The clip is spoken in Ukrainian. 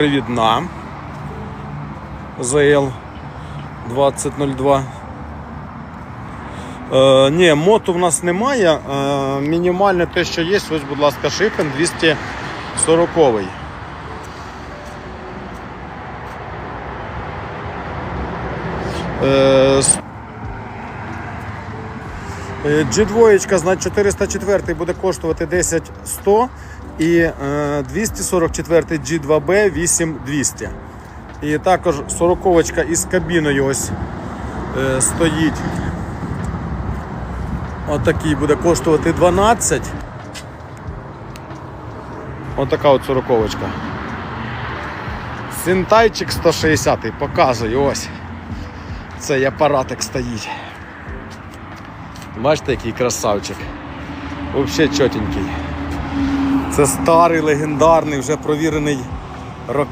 Привідна. ЗЛ 2002. Е, ні, моту в нас немає. Е, мінімальне те, що є, ось, будь ласка, шифен 240. Е, с- Е, G2, значить 404 буде коштувати 10 100 і е, 244 G2B 8200. І також 40 із кабіною ось е, стоїть. Отакий буде коштувати 12. Отака от 40 Синтайчик 160 показую ось. Цей апаратик стоїть. Бачите, який красавчик. Взагалі чотенький. Це старий, легендарний, вже провірений роками.